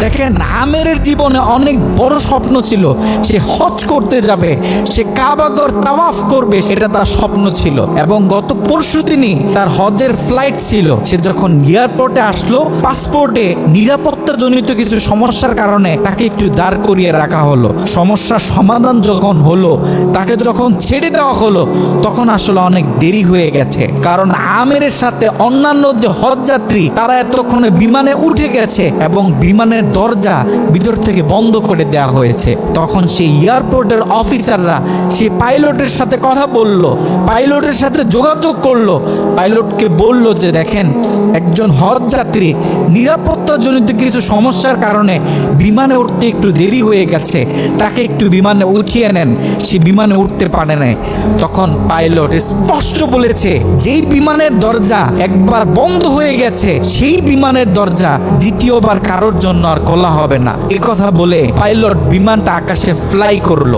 দেখেন আমেরের জীবনে অনেক বড় স্বপ্ন ছিল। সে হজ করতে যাবে, সে কাবাগর তাওয়াফ করবে, সেটা তার স্বপ্ন ছিল। এবং গত পরশু দিনই তার হজের ফ্লাইট ছিল। সে যখন এয়ারপোর্টে আসলো পাসপোর্টে নিরাপত্তাজনিত কিছু সমস্যার কারণে তাকে একটু দাঁড় করিয়ে রাখা হলো। সমস্যার সমাধান যখন হলো, তাকে যখন ছেড়ে দেওয়া হলো, তখন আসলে অনেক দেরি হয়ে গেছে। কারণ আমেরের সাথে অন্যান্য যে হজযাত্রী, তারা এতক্ষণে বিমানে উঠে গেছে এবং বিমানের দরজা ভিতর থেকে বন্ধ করে দেওয়া হয়েছে। তখন সেই এয়ারপোর্টের অফিসাররা সেই পাইলটের সাথে কথা বলল, পাইলটের সাথে যোগাযোগ করল। পাইলটকে বলল যে, দেখেন, একজন হজ যাত্রী নিরাপত্তাজনিত কিছু সমস্যার কারণে বিমানে উঠতে একটু দেরি হয়ে গেছে। তাকে একটু বিমানে উঠিয়ে নেন, সে বিমানে উঠতে পারে নাই। তখন পাইলট স্পষ্ট বলেছে, যেই বিমানের দরজা একবার বন্ধ হয়ে গেছে, সেই বিমানের দরজা দ্বিতীয়বার কারোর জন্য আর খোলা হবে না। এ কথা বলে পাইলট বিমানটা আকাশে ফ্লাই করল।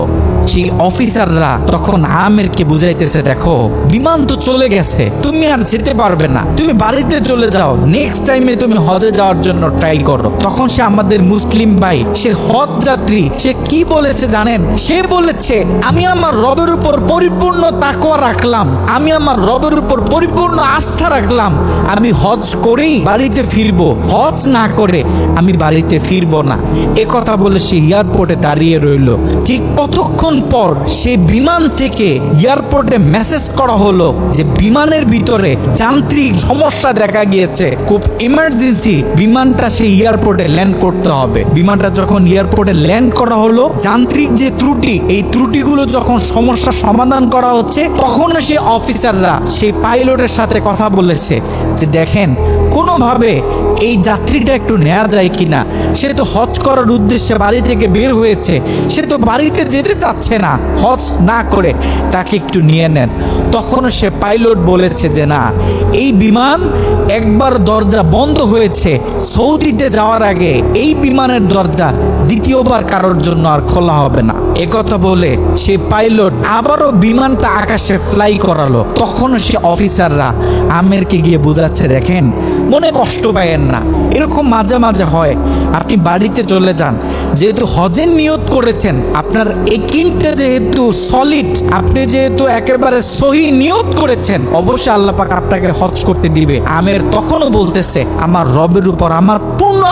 সেই অফিসাররা তখন আমেরকে বুঝাইতেছে, দেখো, বিমান তো চলে গেছে, তুমি আর যেতে পারবে না। তুমি বাড়িতে চলে যাও নেক্সট টাইমে তুমি হজে যাওয়ার জন্য ট্রাই করো। তখন সে আমাদের মুসলিম ভাই, সে হজ যাত্রী, সে কি বলেছে জানেন? সে বলেছে, আমি আমার রবের উপর পরিপূর্ণ তাকওয়া রাখলাম। আমি আমার রবের উপর পরিপূর্ণ আস্থা রাখলাম। আমি হজ করেই বাড়িতে ফিরবো। হজ না করে আমি বাড়িতে ফিরবো না। এ কথা বলে সে এয়ারপোর্টে দাঁড়িয়ে রইল। ঠিক কতক্ষণ পর সে বিমান থেকে এয়ারপোর্টে মেসেজ করা হলো যে বিমানের ভিতরে যান্ত্রিক সমস্যা দেখা গিয়েছে। খুব ইমার্জেন্সি বিমানটা সেই এয়ারপোর্টে ল্যান্ড করতে হবে। বিমানটা যখন এয়ারপোর্টে ল্যান্ড করা হলো, যান্ত্রিক যে ত্রুটি, এই ত্রুটিগুলো যখন সমস্যার সমাধান করা হচ্ছে, তখন সেই অফিসাররা সেই পাইলটের সাথে কথা বলেছে যে দেখেন, কোনোভাবে এই যাত্রীটা একটু নেওয়া যায় কিনা সে তো হজ করার উদ্দেশ্যে বাড়ি থেকে বের হয়েছে। সে তো বাড়িতে যেতে চাচ্ছে না। হজ না করে তাকে একটু নিয়ে নেন। তখন সে পাইলট বলেছে যে, না, এই বিমান একবার দরজা বন্ধ হয়েছে। সৌদিতে যাওয়ার আগে এই বিমানের দরজা দ্বিতীয়বার কারোর জন্য আর খোলা হবে না। একথা বলে, সে পাইলট আবারও বিমানটা আকাশে ফ্লাই করালো। তখন সে অফিসাররা আমেরকে গিয়ে বোঝাচ্ছে, দেখেন, মনে কষ্ট পায়েন না। এরকম মাঝে মাঝে হয়। আপনি বাড়িতে চলে যান। যেহেতু হজের নিয়ত করেছেন, আপনার একিনটা যেহেতু সলিড আপনি যেহেতু একেবারে সহি নিয়ত করেছেন, অবশ্যই আল্লাহ পাক আপনাকে হজ করতে দিবে। আমের তখনও বলতেছে, আমার রবের উপর আমার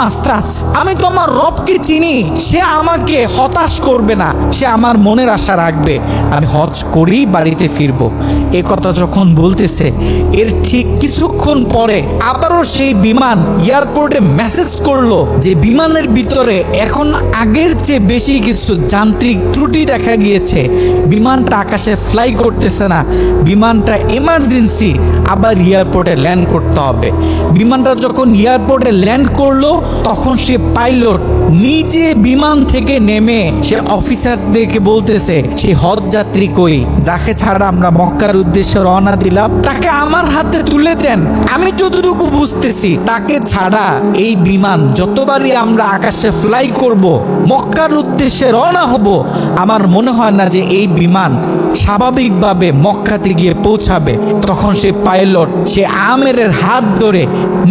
আস্থা আমি তো আমার রবকে চিনি। সে আমাকে হতাশ করবে না। সে আমার মনের আশা রাখবে। আমি হজ করেই বাড়িতে ফিরবো। এ কথা যখন বলতেছে, এর ঠিক কিছুক্ষণ পরে আবারও সেই বিমান এয়ারপোর্টে মেসেজ করল যে বিমানের ভিতরে এখন আগের চেয়ে বেশি কিছু যান্ত্রিক ত্রুটি দেখা গিয়েছে। বিমানটা আকাশে ফ্লাই করতেছে না। বিমানটা এমার্জেন্সি আবার এয়ারপোর্টে ল্যান্ড করতে হবে। বিমানটা যখন এয়ারপোর্টে ল্যান্ড করল তখন সে পাইলট নিজে বিমান থেকে নেমে সে অফিসারদেরকে বলতেছে, সে হজ যাত্রী কই? যাকে ছাড়া আমরা মক্কার উদ্দেশ্যে রওনা দিলাম, তাকে আমার হাতে তুলে দেন। আমি যতটুকু বুঝতেছি, তাকে ছাড়া এই বিমান যতবারই আমরা আকাশে ফ্লাই করব, মক্কার উদ্দেশ্যে রওনা হব, আমার মনে হয় না যে এই বিমান স্বাভাবিকভাবে মক্কাতে গিয়ে পৌঁছাবে। তখন সে পাইলট, সে আমেরের হাত ধরে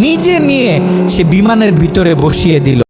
নিজে নিয়ে সে বিমানের ভিতরে বসিয়ে দিল।